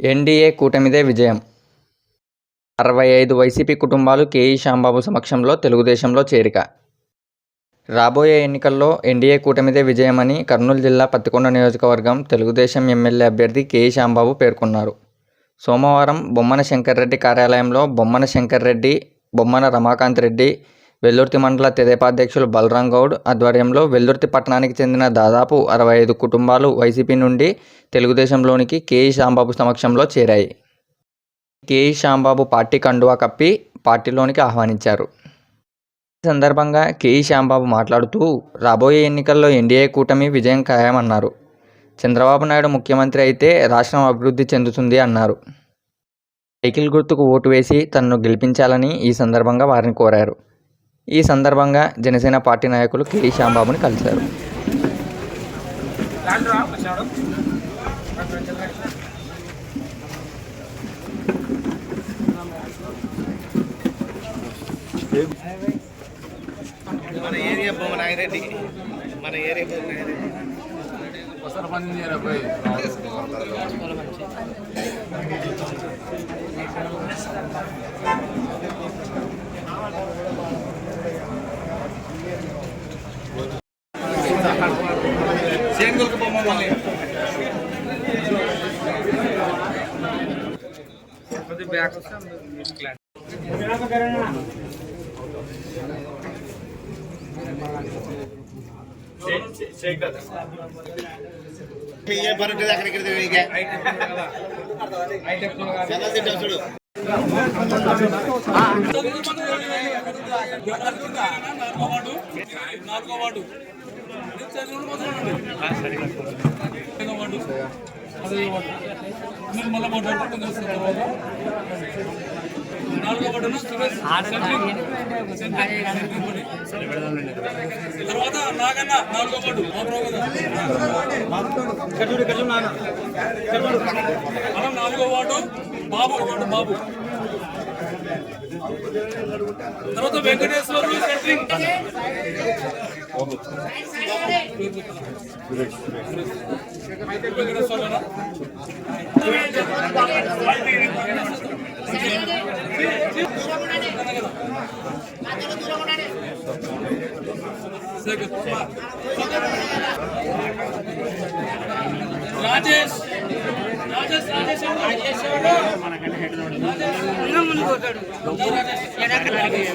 NDA కూటమిదే విజయం. అరవై ఐదు వైసీపీ కుటుంబాలు కేఈ శ్యాంబాబు సమక్షంలో తెలుగుదేశంలో చేరిక. రాబోయే ఎన్నికల్లో ఎన్డీఏ కూటమిదే విజయమని కర్నూలు జిల్లా పత్తికొండ నియోజకవర్గం తెలుగుదేశం ఎమ్మెల్యే అభ్యర్థి కేఈ శ్యాంబాబు పేర్కొన్నారు. సోమవారం బొమ్మన శంకర్రెడ్డి కార్యాలయంలో బొమ్మన శంకర్రెడ్డి బొమ్మన రమాకాంత్ రెడ్డి వెల్లుర్తి మండల తెదేపాధ్యక్షులు బలరాం గౌడ్ ఆధ్వర్యంలో వెల్లుర్తి పట్టణానికి చెందిన దాదాపు అరవై ఐదు కుటుంబాలు వైసీపీ నుండి తెలుగుదేశంలోనికి కేఈ శాంబాబు సమక్షంలో చేరాయి. కేఈ శాంబాబు పార్టీ కండువా కప్పి పార్టీలోనికి ఆహ్వానించారు. ఈ సందర్భంగా కేఈ శాంబాబు మాట్లాడుతూ రాబోయే ఎన్నికల్లో ఎన్డీఏ కూటమి విజయం ఖాయమన్నారు. చంద్రబాబు నాయుడు ముఖ్యమంత్రి అయితే రాష్ట్రం అభివృద్ధి చెందుతుంది అన్నారు. సైకిల్ గుర్తుకు ఓటు వేసి తనను గెలిపించాలని ఈ సందర్భంగా వారిని కోరారు. ఈ సందర్భంగా జనసేన పార్టీ నాయకులు కేఈ శ్యాంబాబుని కలిశారు. మన ఏరియా మన ఏరియా నాగిరెడ్డి. సేంగులకు ఏ బరట అక్కడికి ఇక జనాలు చూడు నాలుగో వాడు మీరు మళ్ళీ మాట్లాడుకుంటూ వస్తున్న తర్వాత నాలుగో వార్డు తర్వాత నాగన్న నాలుగో వార్డు బాబురావు అలా నాలుగో వార్డు బాబు వార్డు. బాబు తర్వాత వెంకటేశ్వర్లు సెంట్రింగ్ వెంకటేశ్వర్లనా రాజేష్ రాజేష్ రాజేష్ యేసు యేసు యేసు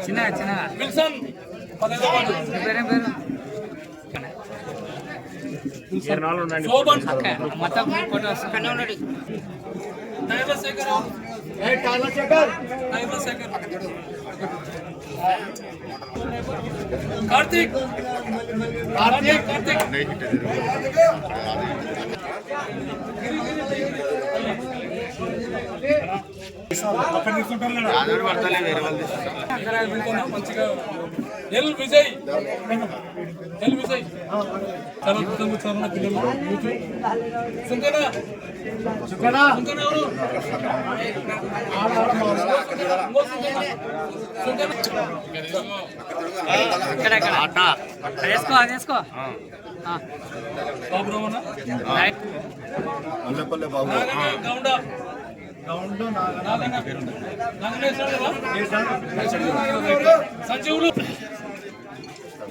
చిన్న చిన్న. విల్సన్ పదహైదు పేరే పేరు శోభన్ మొత్తం ఫోటో వస్తుంది టైలర్ శేఖర్ టైలర్ శేఖర్ కార్తీక్ కార్తీక్ కార్తీక్ ఆధార్ పడతలే వేరే వాళ్ళు వెళ్తున్నా మంచిగా ఎల్ విజయ్ ఎల్ విజయ్ చాలా అద్భుతంగా చాలా పిల్లలు సుంకన సుంకన సుంకన ఎవరు ఇంకో బాబు సంజీవులు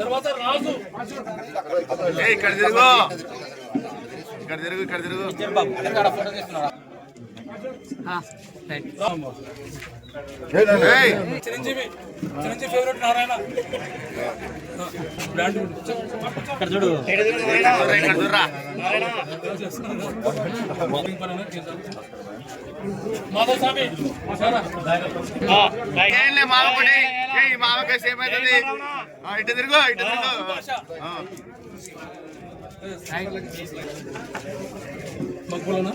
తర్వాత రాజు. ఇక్కడ తిరుగు. ఇక్కడ తిరుగు ఇక్కడ తిరుగు. చిరంజీవి చిరంజీవి ఫేవరెట్ నారాయణ. బ్రాండ్. ఇక్కడ చూడురా. మామకుడి ఈ మామకేసి ఏమైతుంది ఇటు తిరుగు ఇటు తిరుగు. మగ్గులనా?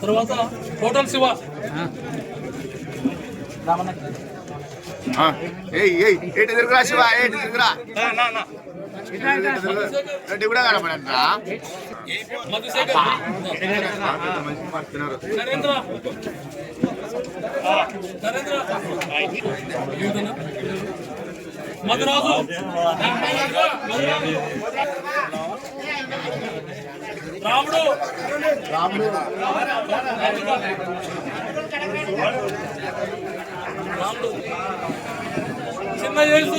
తర్వాత హోటల్ శివ. ఏయ్ ఏయ్ ఇటు తిరుగురా శివ ఇటు తిరుగురా ఇటు తిరుగు, ఇటు తిరుగు. రెడ్డి కూడా కనపడండి మధురాజు రాముడు రాముడు చిన్న చేసు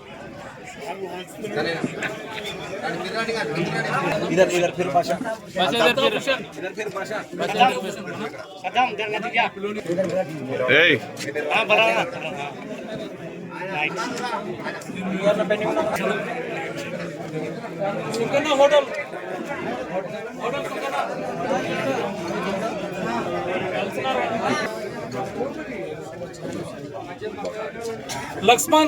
इधर इधर फिर पाशा इधर फिर इधर फिर पाशा सदाम इधर ना दिया ए हां बराबर सुकन्या होटल होटल सुकन्या लक्ष्मण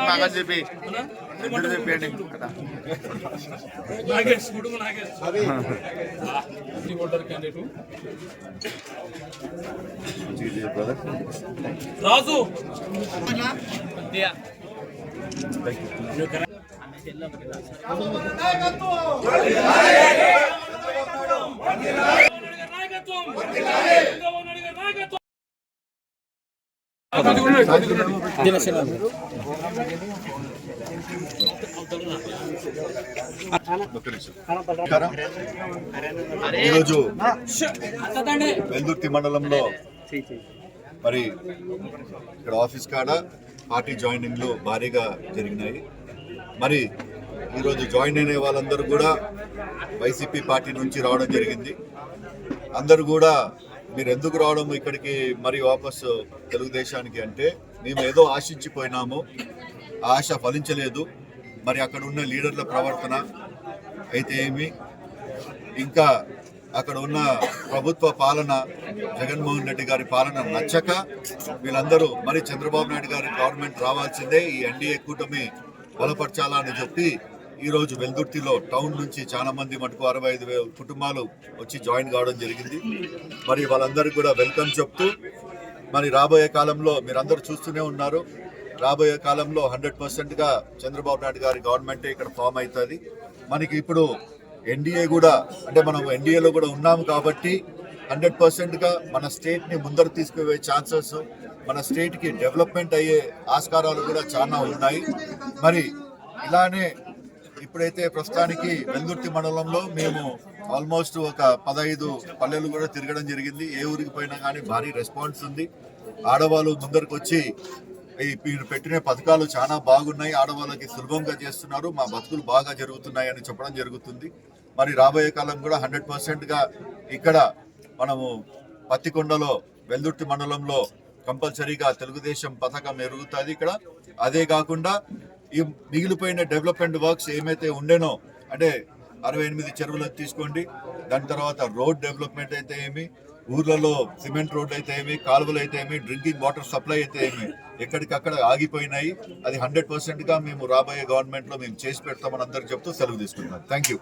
బాగా చెప్పి ఇటు చూపించండి కదా నాగేష్ కుటుంబ నాగేష్ ఈ ఓటర్ క్యాండిడేట్ రాజు నాయకత్వం. ఈరోజు వెల్దుర్తి మండలంలో మరి ఇక్కడ ఆఫీస్ కాడ పార్టీ జాయినింగ్లు భారీగా జరిగినాయి. మరి ఈరోజు జాయిన్ అయిన వాళ్ళందరూ కూడా వైసీపీ పార్టీ నుంచి రావడం జరిగింది. అందరూ కూడా మీరు ఎందుకు రావడం ఇక్కడికి మరి వాపస్ తెలుగుదేశానికి అంటే మేము ఏదో ఆశించిపోయినాము. ఆశ ఫలించలేదు. మరి అక్కడ ఉన్న లీడర్ల ప్రవర్తన అయితే ఏమి? ఇంకా అక్కడ ఉన్న ప్రభుత్వ పాలన జగన్మోహన్ రెడ్డి గారి పాలన నచ్చక వీళ్ళందరూ మరి చంద్రబాబు నాయుడు గారి గవర్నమెంట్ రావాల్సిందే. ఈ ఎన్డీఏ కూటమి బలపరచాలా అని చెప్పి ఈరోజు వెల్దుర్తిలో టౌన్ నుంచి చాలా మంది మటుకు అరవై ఐదు వేల కుటుంబాలు వచ్చి జాయిన్ కావడం జరిగింది. మరి వాళ్ళందరికీ కూడా వెల్కమ్ చెప్తూ మరి రాబోయే కాలంలో మీరందరూ చూస్తూనే ఉన్నారు. రాబోయే కాలంలో హండ్రెడ్ పర్సెంట్గా చంద్రబాబు నాయుడు గారి గవర్నమెంటే ఇక్కడ ఫామ్ అవుతుంది. మనకి ఇప్పుడు ఎన్డీఏ కూడా అంటే మనం ఎన్డీఏలో కూడా ఉన్నాము కాబట్టి హండ్రెడ్ పర్సెంట్గా మన స్టేట్ని ముందర తీసుకుపోయే ఛాన్సెస్ మన స్టేట్కి డెవలప్మెంట్ అయ్యే ఆస్కారాలు కూడా చాలా ఉన్నాయి. మరి ఇలానే ఇప్పుడైతే ప్రస్తుతానికి వెల్దుర్తి మండలంలో మేము ఆల్మోస్ట్ ఒక పదహైదు పల్లెలు కూడా తిరగడం జరిగింది. ఏ ఊరికి పోయినా కానీ భారీ రెస్పాన్స్ ఉంది. ఆడవాళ్ళు ముందరకు వచ్చి మీరు పెట్టిన పథకాలు చాలా బాగున్నాయి. ఆడవాళ్ళకి సులభంగా చేస్తున్నారు. మా బతుకులు బాగా జరుగుతున్నాయి అని చెప్పడం జరుగుతుంది. మరి రాబోయే కాలం కూడా హండ్రెడ్ పర్సెంట్గా ఇక్కడ మనము పత్తికొండలో వెల్దుర్తి మండలంలో కంపల్సరీగా తెలుగుదేశం పథకం ఎరుగుతుంది ఇక్కడ. అదే కాకుండా ఈ మిగిలిపోయిన డెవలప్మెంట్ వర్క్స్ ఏమైతే ఉండేనో అంటే అరవై ఎనిమిది చెరువులు తీసుకోండి దాని తర్వాత రోడ్ డెవలప్మెంట్ అయితే ఏమి ఊర్లలో సిమెంట్ రోడ్లు అయితే ఏమి కాలువలు అయితే ఏమి డ్రింకింగ్ వాటర్ సప్లై అయితే ఏమి ఎక్కడికక్కడ ఆగిపోయినాయి. అది హండ్రెడ్ పర్సెంట్గా మేము రాబోయే గవర్నమెంట్లో మేము చేసి పెడతామని అందరు చెప్తూ సెలవు తీసుకుంటున్నాం. Thank you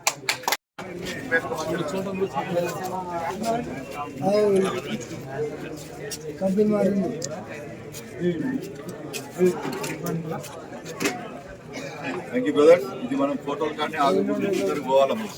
thank you brother ఇది మనం ఫోటోలు కానీ ఆగి పోవాలమ్మా.